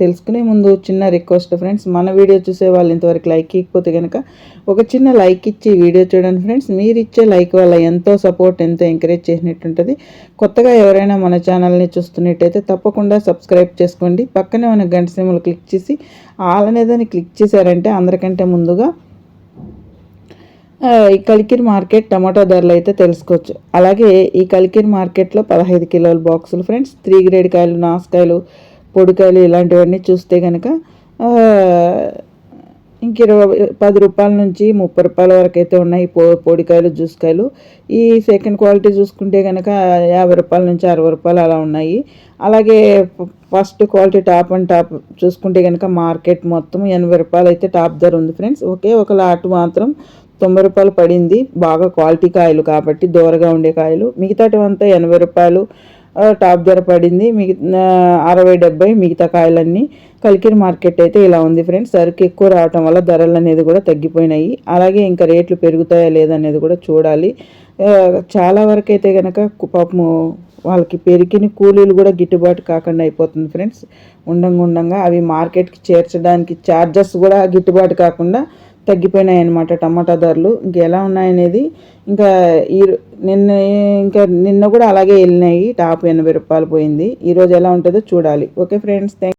తెలుసుకునే ముందు చిన్న రిక్వెస్ట్ ఫ్రెండ్స్ మన వీడియో చూసే వాళ్ళు ఇంతవరకు లైక్ ఇకపోతే కనుక ఒక చిన్న లైక్ ఇచ్చి వీడియో చూడండి ఫ్రెండ్స్ మీరు ఇచ్చే లైక్ వల్ల ఎంతో సపోర్ట్ ఎంతో ఎంకరేజ్ చేసినట్టుంటుంది. కొత్తగా ఎవరైనా మన ఛానల్ని చూస్తున్నట్టయితే తప్పకుండా సబ్స్క్రైబ్ చేసుకోండి. పక్కనే ఉన్న గంట సిమ్లు క్లిక్ చేసి ఆల్ అనేదాన్ని క్లిక్ చేశారంటే అందరికంటే ముందుగా ఈ కలికిరి మార్కెట్ టమాటో ధరలు అయితే తెలుసుకోవచ్చు. అలాగే ఈ కలికిరి మార్కెట్లో పదహైదు కిలోల బాక్సులు ఫ్రెండ్స్ త్రీ గ్రేడ్ కాయలు నాసుకాయలు పొడికాయలు ఇలాంటివన్నీ చూస్తే కనుక ఇంక ఇరవై పది రూపాయల నుంచి ముప్పై రూపాయల వరకు అయితే ఉన్నాయి పొ పొడికాయలు జ్యూస్కాయలు. ఈ సెకండ్ క్వాలిటీ చూసుకుంటే కనుక యాభై రూపాయల నుంచి అరవై రూపాయలు అలా ఉన్నాయి. అలాగే first quality top and top చూసుకుంటే కనుక మార్కెట్ మొత్తం ఎనభై రూపాయలు అయితే టాప్ ధర ఉంది ఫ్రెండ్స్. ఒకే ఒక లాట్ మాత్రం తొంభై రూపాయలు పడింది. బాగా క్వాలిటీ కాయలు కాబట్టి దూరగా ఉండే కాయలు. మిగతాటివంతా ఎనభై రూపాయలు టాప్ ధర పడింది. మిగతా అరవై డెబ్బై మిగతా కాయలన్నీ కలికిరి మార్కెట్ అయితే ఇలా ఉంది ఫ్రెండ్స్. సరుకు ఎక్కువ రావటం వల్ల ధరలు అనేది కూడా తగ్గిపోయినాయి. అలాగే ఇంకా రేట్లు పెరుగుతాయా లేదనేది కూడా చూడాలి. చాలా వరకు అయితే కనుక పాపము వాళ్ళకి పెరిగిన కూలీలు కూడా గిట్టుబాటు కాకుండా అయిపోతుంది ఫ్రెండ్స్. ఉండంగా ఉండంగా అవి మార్కెట్కి చేర్చడానికి ఛార్జెస్ కూడా గిట్టుబాటు కాకుండా తగ్గిపోయినాయి అనమాట టమాటా ధరలు. ఇంకెలా ఉన్నాయనేది ఇంకా ఈ నిన్న ఇంకా నిన్న కూడా అలాగే వెళ్ళినాయి. టాప్ ఎనభై రూపాయలు పోయింది. ఈరోజు ఎలా ఉంటుందో చూడాలి. Okay friends thank